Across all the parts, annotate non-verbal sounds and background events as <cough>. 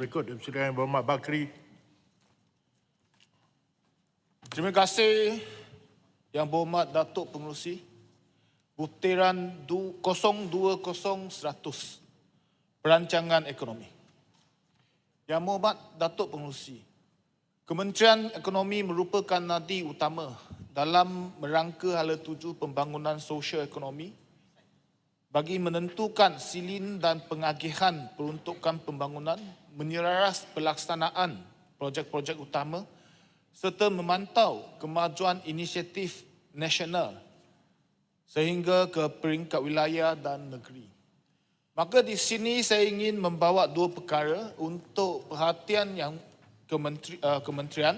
Berikut Presiden Muhammad Bakri. Terima kasih Yang Berhormat Datuk Pengerusi. Butiran du- 020-100 Perancangan Ekonomi. Yang Berhormat Datuk Pengerusi Kementerian Ekonomi merupakan nadi utama dalam merangka hala tuju pembangunan sosial ekonomi bagi menentukan silin dan pengagihan peruntukan pembangunan, menyelaras pelaksanaan projek-projek utama serta memantau kemajuan inisiatif nasional sehingga ke peringkat wilayah dan negeri. Maka di sini saya ingin membawa dua perkara untuk perhatian yang kementeri, uh, kementerian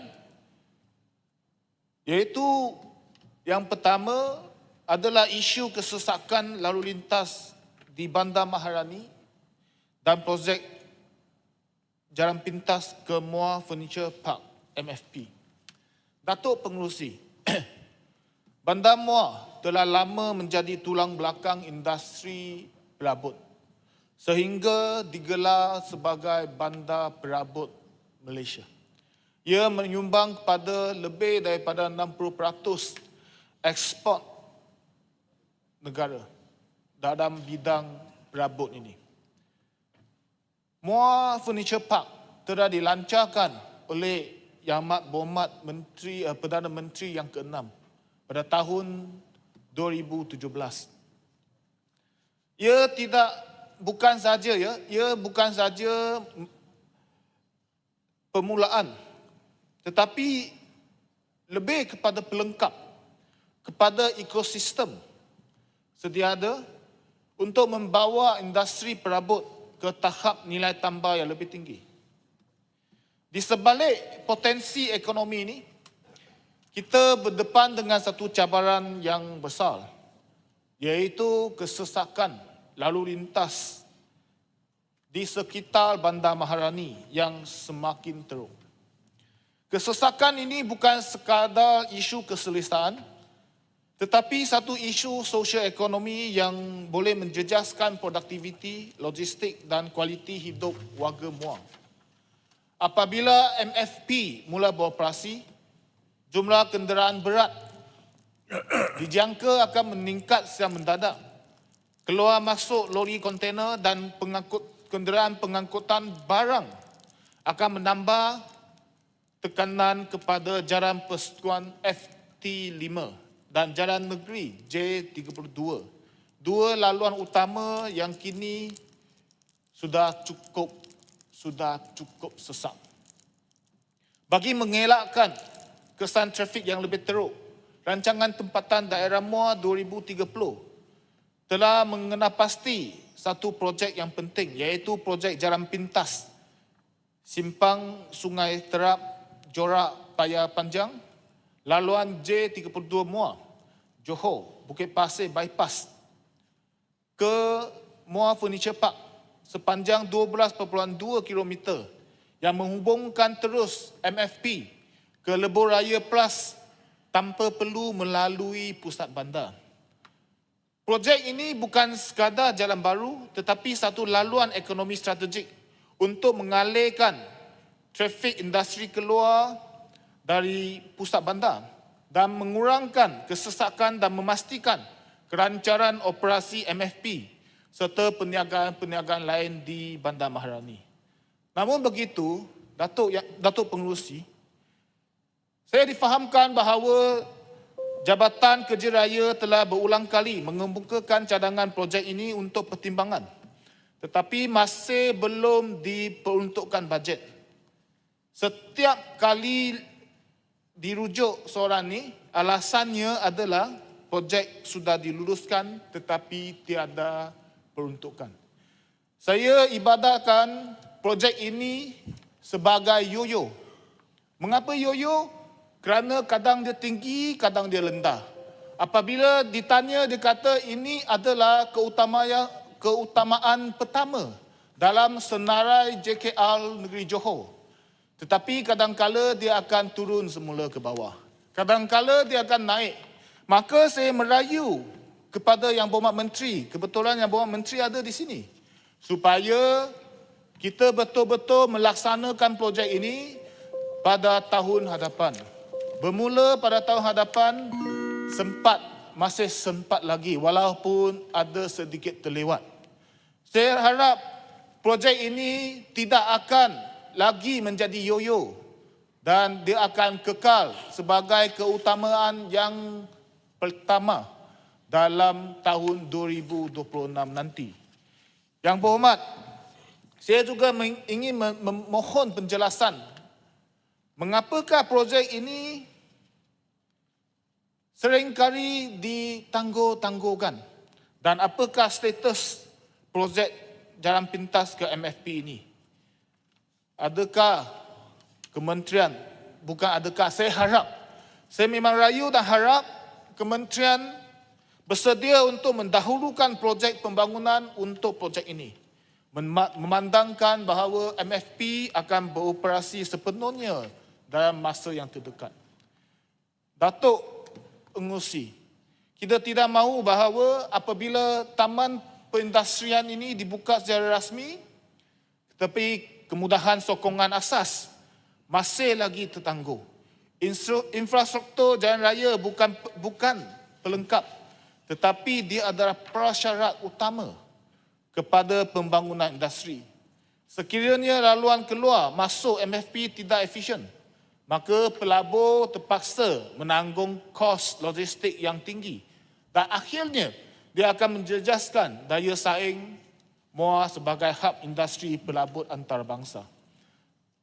iaitu yang pertama adalah isu kesesakan lalu lintas di Bandar Maharani dan projek Jalan Pintas ke Muar Furniture Park MFP. Datuk Pengerusi, <clears throat> Bandar Muar telah lama menjadi tulang belakang industri perabot sehingga digelar sebagai bandar perabot Malaysia. Ia menyumbang kepada lebih daripada 60% ekspor negara dalam bidang perabot ini. Muar Furniture Park telah dilancarkan oleh Yang Amat Berhormat Menteri eh, Perdana Menteri yang ke-6 pada tahun 2017. Ia tidak bukan saja ya, ia bukan saja permulaan tetapi lebih kepada pelengkap kepada ekosistem sedia ada untuk membawa industri perabot ke tahap nilai tambah yang lebih tinggi. Di sebalik potensi ekonomi ini, kita berdepan dengan satu cabaran yang besar, iaitu kesesakan lalu lintas di sekitar Bandar Maharani yang semakin teruk. Kesesakan ini bukan sekadar isu keselesaan, tetapi satu isu sosial ekonomi yang boleh menjejaskan produktiviti, logistik dan kualiti hidup warga Muar. Apabila MFP mula beroperasi, jumlah kenderaan berat <clears throat> dijangka akan meningkat secara mendadak. Keluar masuk lori kontainer dan pengangkut kenderaan pengangkutan barang akan menambah tekanan kepada jalan persekutuan FT5 dan jalan negeri J32. Dua laluan utama yang kini sudah cukup sudah cukup sesak. Bagi mengelakkan kesan trafik yang lebih teruk, rancangan tempatan daerah Muar 2030 telah mengenapasti satu projek yang penting iaitu projek jalan pintas simpang Sungai Terap Jorak Paya Panjang laluan J32 Muar Johor Bukit Pasir bypass ke Muar Furniture Park sepanjang 12.2 km yang menghubungkan terus MFP ke Lebuh Raya Plus tanpa perlu melalui pusat bandar. Projek ini bukan sekadar jalan baru tetapi satu laluan ekonomi strategik untuk mengalihkan trafik industri keluar dari pusat bandar dan mengurangkan kesesakan dan memastikan kelancaran operasi MFP serta perniagaan-perniagaan lain di Bandar Maharani. Namun begitu, Datuk Ya- Datuk Pengerusi, saya difahamkan bahawa Jabatan Kerja Raya telah berulang kali mengemukakan cadangan projek ini untuk pertimbangan. Tetapi masih belum diperuntukkan bajet. Setiap kali dirujuk soalan ini, alasannya adalah projek sudah diluluskan tetapi tiada peruntukan. Saya ibadahkan projek ini sebagai yoyo. Mengapa yoyo? Kerana kadang dia tinggi, kadang dia rendah. Apabila ditanya dia kata ini adalah keutamaan keutamaan pertama dalam senarai JKL negeri Johor. Tetapi kadangkala dia akan turun semula ke bawah. Kadangkala dia akan naik. Maka saya merayu kepada Yang Berhormat Menteri, kebetulan Yang Berhormat Menteri ada di sini, supaya kita betul-betul melaksanakan projek ini pada tahun hadapan. Bermula pada tahun hadapan sempat masih sempat lagi walaupun ada sedikit terlewat. Saya harap projek ini tidak akan lagi menjadi yoyo dan dia akan kekal sebagai keutamaan yang pertama dalam tahun 2026 nanti. Yang berhormat, saya juga ingin mem- memohon penjelasan mengapakah projek ini seringkali ditangguh-tangguhkan dan apakah status projek jalan pintas ke MFP ini? Adakah kementerian, bukan adakah, saya harap, saya memang rayu dan harap kementerian bersedia untuk mendahulukan projek pembangunan untuk projek ini. Mema- Memandangkan bahawa MFP akan beroperasi sepenuhnya dalam masa yang terdekat. Datuk Pengusi, kita tidak mahu bahawa apabila taman perindustrian ini dibuka secara rasmi, tetapi kemudahan sokongan asas masih lagi tertangguh. Infrastruktur jalan raya bukan bukan pelengkap, tetapi dia adalah prasyarat utama kepada pembangunan industri. Sekiranya laluan keluar masuk MFP tidak efisien, maka pelabur terpaksa menanggung kos logistik yang tinggi dan akhirnya dia akan menjejaskan daya saing MOA sebagai hub industri pelabur antarabangsa.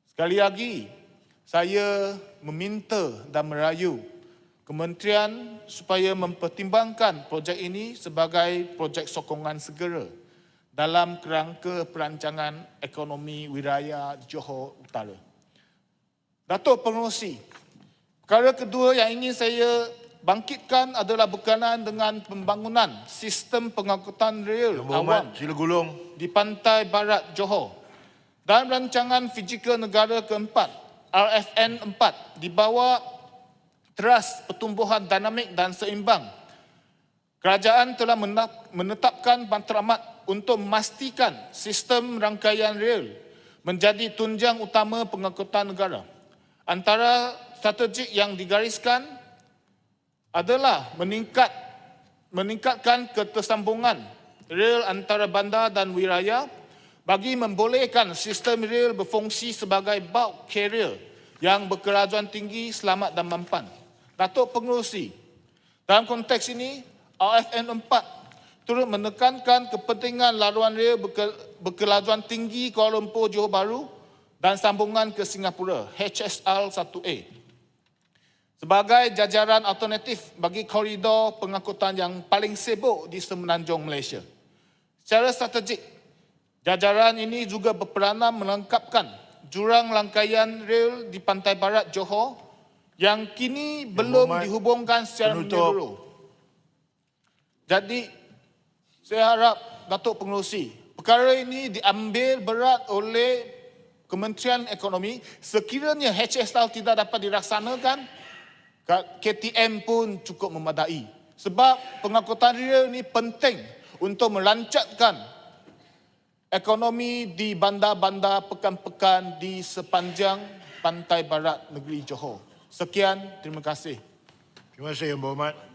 Sekali lagi, saya meminta dan merayu kementerian supaya mempertimbangkan projek ini sebagai projek sokongan segera dalam kerangka perancangan ekonomi wilayah Johor Utara. Datuk Pengerusi, perkara kedua yang ingin saya bangkitkan adalah berkenaan dengan pembangunan sistem pengangkutan rel awam sila gulung. di pantai barat Johor. Dalam rancangan fizikal negara keempat, RFN 4, dibawa teras pertumbuhan dinamik dan seimbang. Kerajaan telah menetapkan matlamat untuk memastikan sistem rangkaian rel menjadi tunjang utama pengangkutan negara. Antara strategik yang digariskan adalah meningkat meningkatkan ketersambungan rel antara bandar dan wilayah bagi membolehkan sistem rel berfungsi sebagai bulk carrier yang berkelajuan tinggi, selamat dan mampan. Datuk Pengerusi, dalam konteks ini, RFN 4 turut menekankan kepentingan laluan rel berke, berkelajuan tinggi Kuala Lumpur Johor Bahru dan sambungan ke Singapura, HSL 1A sebagai jajaran alternatif bagi koridor pengangkutan yang paling sibuk di semenanjung Malaysia. Secara strategik, jajaran ini juga berperanan melengkapkan jurang langkaian rel di pantai barat Johor yang kini belum Berhormat, dihubungkan secara menyeluruh. Jadi, saya harap Datuk Pengerusi, perkara ini diambil berat oleh Kementerian Ekonomi sekiranya HSL tidak dapat dilaksanakan KTM pun cukup memadai. Sebab pengangkutan rel ini penting untuk melancatkan ekonomi di bandar-bandar pekan-pekan di sepanjang pantai barat negeri Johor. Sekian, terima kasih. Terima kasih Yang Berhormat.